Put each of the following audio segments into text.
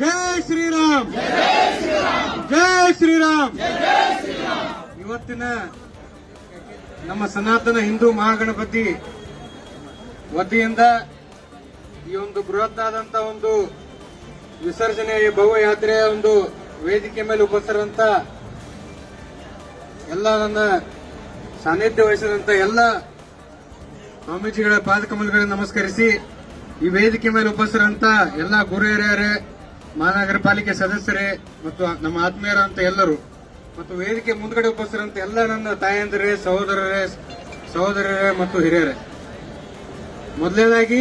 ಜೈ ಶ್ರೀರಾಮ್. ಜೈ ಶ್ರೀರಾಮ್. ಇವತ್ತಿನ ನಮ್ಮ ಸನಾತನ ಹಿಂದೂ ಮಹಾಗಣಪತಿ ವತಿಯಿಂದ ಈ ಒಂದು ಬೃಹತ್ತಾದಂತ ಒಂದು ವಿಸರ್ಜನೆ ಭವ್ಯ ಯಾತ್ರೆಯ ಒಂದು ವೇದಿಕೆ ಮೇಲೆ ಉಪಸ್ಥಿತರಂತ ಎಲ್ಲ ನನ್ನ ಸಾನ್ನಿಧ್ಯ ವಹಿಸಿದಂತ ಎಲ್ಲ ಸ್ವಾಮೀಜಿಗಳ ಪಾದಕಮಲಗಳಿಗೆ ನಮಸ್ಕರಿಸಿ ಈ ವೇದಿಕೆ ಮೇಲೆ ಉಪಸ್ಥಿರಂತ ಎಲ್ಲ ಗುರು ಹಿರಿಯರೇ, ಮಹಾನಗರ ಪಾಲಿಕೆ ಸದಸ್ಯರೇ ಮತ್ತು ನಮ್ಮ ಆತ್ಮೀಯರಂತ ಎಲ್ಲರೂ ಮತ್ತು ವೇದಿಕೆ ಮುಂದ್ಗಡೆ ಉಪಸ್ಥಿತರಂತ ಎಲ್ಲ ನನ್ನ ತಾಯಂದಿರೇ, ಸಹೋದರರೇ ಸಹೋದರರೇ ಮತ್ತು ಹಿರಿಯರೇ. ಮೊದಲನೇದಾಗಿ,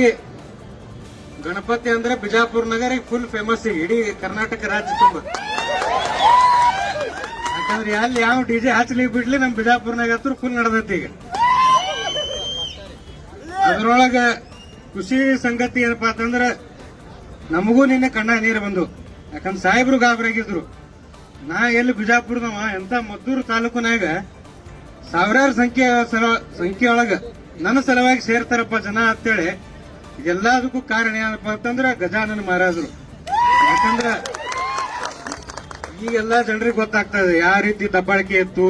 ಗಣಪತಿ ಅಂದ್ರೆ ಬಿಜಾಪುರ ನಗರ ಫುಲ್ ಫೇಮಸ್ ಇಡೀ ಕರ್ನಾಟಕ ರಾಜ್ಯ ತುಂಬ. ಯಾಕಂದ್ರೆ ಅಲ್ಲಿ ಯಾವ ಡಿಜೆ ಹಚ್ಚಲಿ ಬಿಡ್ಲಿ ನಮ್ ಬಿಜಾಪುರ್ನಾಗ ಹತ್ರ ಫುಲ್ ನಡೆದೈತಿ ಈಗ. ಅದ್ರೊಳಗ ಖುಷಿ ಸಂಗತಿ ಏನಪ್ಪಾ ಅಂತಂದ್ರೆ ನಮಗೂ ನಿನ್ನೆ ಕಣ್ಣ ನೀರು ಬಂದು. ಯಾಕಂದ್ರೆ ಸಾಹೇಬ್ರು ಗಾಬರಿಯಾಗಿದ್ರು. ನಾ ಎಲ್ಲಿ ಬಿಜಾಪುರದವ, ಎಂತ ಮದ್ದೂರು ತಾಲೂಕಿನಾಗ ಸಾವಿರಾರು ಸಂಖ್ಯೆ ಸಲ- ಸಂಖ್ಯೆ ಒಳಗ ನನ್ನ ಸಲುವಾಗಿ ಸೇರ್ತಾರಪ್ಪ ಜನ ಅಂತೇಳಿ ಇದೆಲ್ಲದಕ್ಕೂ ಕಾರಣ ಏನಪ್ಪ ಅಂತಂದ್ರೆ ಗಜಾನನ ಮಹಾರಾಜರು. ಯಾಕಂದ್ರ ಈಗೆಲ್ಲ ಜನರಿಗೆ ಗೊತ್ತಾಗ್ತಾ ಯಾವ ರೀತಿ ದಬ್ಬಾಳಿಕೆ ಇತ್ತು,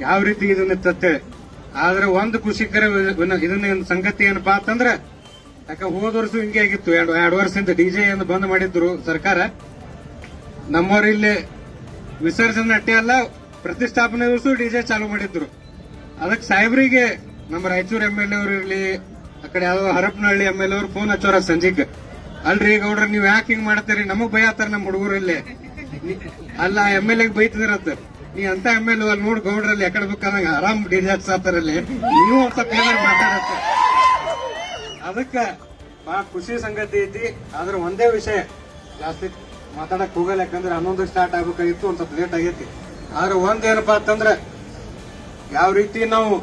ಯಾವ ರೀತಿ ಇದನ್ನ ಅಂತೇಳಿ ಆದ್ರೆ ಒಂದು ಕೃಷಿಕರ ಇದನ್ನ ಸಂಗತಿ ಏನಪ್ಪಾ ಅಂತಂದ್ರ ಯಾಕ ಹೋದ ವರ್ಷ ಹಿಂಗೆ ಆಗಿತ್ತು. ಎರಡು ಎರಡು ವರ್ಷದಿಂದ ಡಿಜೆ ಅನ್ನು ಬಂದ್ ಮಾಡಿದ್ರು ಸರ್ಕಾರ. ನಮ್ಮವರು ಇಲ್ಲಿ ವಿಸರ್ಜನೆ ಅಟ್ಟೆ ಅಲ್ಲ, ಪ್ರತಿಷ್ಠಾಪನೆ ಡಿ ಡಿಜೆ ಚಾಲು ಮಾಡಿದ್ರು. ಅದಕ್ಕೆ ಸಾಹೇಬ್ರಿಗೆ ನಮ್ಮ ರಾಯಚೂರು ಎಂ ಎಲ್ ಅವ್ರು ಇರ್ಲಿ, ಆ ಕಡೆ ಯಾವ್ದೋ ಹರಪನಹಳ್ಳಿ ಎಂ ಎಲ್ ಎ ಅವ್ರು ಫೋನ್ ಹಚ್ಚೋರ ಸಂಜೆಗ್ ಅಲ್ರಿ ಗೌಡ್ರ, ನೀವ್ ಯಾಕೆ ಹಿಂಗ್ ಮಾಡ್ತೀರಿ? ನಮಗ್ ಭಯ ಆತಾರ ನಮ್ಮ ಹುಡುಗರು ಇಲ್ಲಿ. ಅಲ್ಲ ಎಂ ಎಲ್ ಎಗ್ ಬೈತಿದ್ರಂತ. ನೀ ಅಂತ ಎಂ ಎಲ್ ಅಲ್ಲಿ ನೋಡ್ ಗೌಡ್ರಲ್ಲಿ ಎಕಡೆ ಬೇಕಾದಂಗ ಆರಾಮ್ ಡಿಜೆ ಹಚ್ಚಾತಾರಲ್ಲಿ, ನೀವು ಸ್ವಲ್ಪ ಮಾತಾಡತ್ತೆ ಅದಕ್ಕ ಬಹಳ ಖುಷಿ ಸಂಗತಿ ಐತಿ. ಆದ್ರೆ ಒಂದೇ ವಿಷಯ ಜಾಸ್ತಿ ಮಾತಾಡಕ್ ಹೋಗಲ್ಲ, ಯಾಕಂದ್ರೆ ಹನ್ನೊಂದು ಸ್ಟಾರ್ಟ್ ಆಗ್ಬೇಕಾಗಿತ್ತು, ಒಂದ್ ಸ್ವಲ್ಪ ಲೇಟ್ ಆಗೈತಿ. ಆದ್ರೆ ಒಂದೇನಪ್ಪಾ ಅಂತಂದ್ರೆ, ಯಾವ ರೀತಿ ನಾವು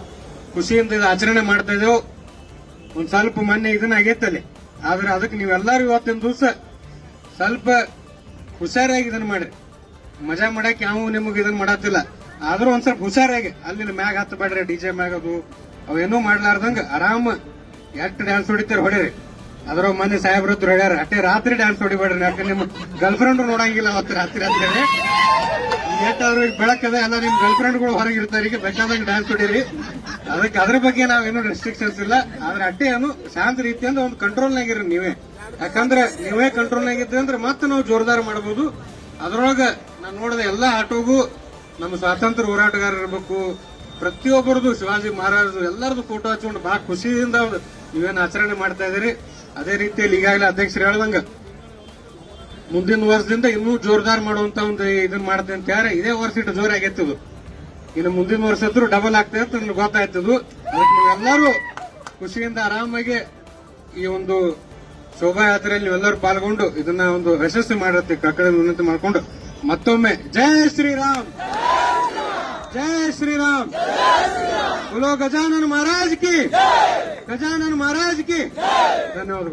ಖುಷಿಯಿಂದ ಆಚರಣೆ ಮಾಡ್ತಾ ಇದ್ದೇವೆ, ಒಂದ್ ಸ್ವಲ್ಪ ಮೊನ್ನೆ ಇದನ್ನ ಆಗೈತಲ್ಲಿ. ಆದ್ರೆ ಅದಕ್ಕೆ ನೀವೆಲ್ಲರೂ ಇವತ್ತಿನ ದಿವಸ ಸ್ವಲ್ಪ ಹುಷಾರಾಗಿ ಇದನ್ನ ಮಾಡ್ರಿ. ಮಜಾ ಮಾಡಕ್ ಯಾವ ನಿಮಗೆ ಇದನ್ನ ಮಾಡತ್ತಿಲ್ಲ. ಆದ್ರೂ ಒಂದ್ ಸ್ವಲ್ಪ ಹುಷಾರಾಗಿ ಅಲ್ಲಿ ಮ್ಯಾಗ ಹತ್ತಬೇಡ್ರಿ ಡಿಜೆ ಮ್ಯಾಗ ಅದು, ಅವೇನೂ ಮಾಡ್ಲಾರ್ದಂಗ ಆರಾಮ ಎಷ್ಟು ಡ್ಯಾನ್ಸ್ ಹೊಡಿತೀರ ಹೊಡಿರಿ ಅದ್ರ ಮನೆ ಸಾಹೇಬ್ರ ಹತ್ರ ಹೊಡ್ಯಾರ ಅಟ್ಟೆ ರಾತ್ರಿ ಡ್ಯಾನ್ಸ್ ಹೊಡಿಬೇಡ್ರಿ, ಯಾಕೆ ನಿಮ್ಮ ಗರ್ಲ್ ಫ್ರೆಂಡ್ ನೋಡಂಗಿಲ್ಲ ಅವತ್ತು ರಾತ್ರಿ ರಾತ್ರಿ ಎಷ್ಟಾದ್ರೂ ಈಗ ಬೆಳಕದೆ ಎಲ್ಲ ನಿಮ್ ಗರ್ಲ್ ಫ್ರೆಂಡ್ಗಳು ಹೊರಗೆ ಇರ್ತಾರೆ, ಈಗ ಬೇಕಾದಂಗ ಡ್ಯಾನ್ಸ್ ಹೊಡೀರಿ. ಅದಕ್ಕೆ ಅದ್ರ ಬಗ್ಗೆ ನಾವೇನು ರೆಸ್ಟ್ರಿಕ್ಷನ್ಸ್ ಇಲ್ಲ. ಆದ್ರೆ ಅಟ್ಟೆ ಏನು ಶಾಂತ ರೀತಿಯಿಂದ ಒಂದು ಕಂಟ್ರೋಲ್ನಾಗಿರಿ ನೀವೇ. ಯಾಕಂದ್ರೆ ನೀವೇ ಕಂಟ್ರೋಲ್ ಇದ್ದೆ ಅಂದ್ರೆ ಮತ್ತೆ ನಾವು ಜೋರ್ದಾರ್ ಮಾಡಬಹುದು ಅದ್ರೊಳಗ ನಾನು ನೋಡಿದ ಎಲ್ಲ ಆಟೋಗೂ ನಮ್ಮ ಸ್ವಾತಂತ್ರ್ಯ ಹೋರಾಟಗಾರ ಇರಬೇಕು ಪ್ರತಿಯೊಬ್ಬರದು ಶಿವಾಜಿ ಮಹಾರಾಜರು ಎಲ್ಲರದು ಫೋಟೋ ಹಚ್ಕೊಂಡು ಬಹಳ ಖುಷಿಯಿಂದ ಅವ್ರು ನೀವೇನು ಆಚರಣೆ ಮಾಡ್ತಾ ಇದೀರಿ ಅದೇ ರೀತಿಯಲ್ಲಿ ಈಗಾಗಲೇ ಅಧ್ಯಕ್ಷರು ಹೇಳ್ದಂಗ ಮುಂದಿನ ವರ್ಷದಿಂದ ಇನ್ನೂ ಜೋರ್ದಾರ್ ಮಾಡುವಂತ ಒಂದು ಇದನ್ನ ಮಾಡ್ತೇನೆ ಅಂತ ಯಾರ, ಇದೇ ವರ್ಷ ಇಟ್ಟು ಜೋರಾಗಿತ್ತು ಇನ್ನು ಮುಂದಿನ ವರ್ಷ ಹತ್ರ ಡಬಲ್ ಆಗ್ತದೆ ಅಂತ ನನಗೆ ಗೊತ್ತಾಯ್ತದು ಅದಕ್ಕೆ ನೀವೆಲ್ಲರೂ ಖುಷಿಯಿಂದ ಆರಾಮಾಗಿ ಈ ಒಂದು ಶೋಭಾಯಾತ್ರೆಯಲ್ಲಿ ನೀವೆಲ್ಲರೂ ಪಾಲ್ಗೊಂಡು ಇದನ್ನ ಒಂದು ಯಶಸ್ವಿ ಮಾಡಿರ್ತೀವಿ ಕಕ್ಕಳ ವಿನಂತಿ ಮಾಡ್ಕೊಂಡು ಮತ್ತೊಮ್ಮೆ ಜಯ ಶ್ರೀರಾಮ್! जय श्री राम बोलो गजानन महाराज की गजानन महाराज की धन्यवाद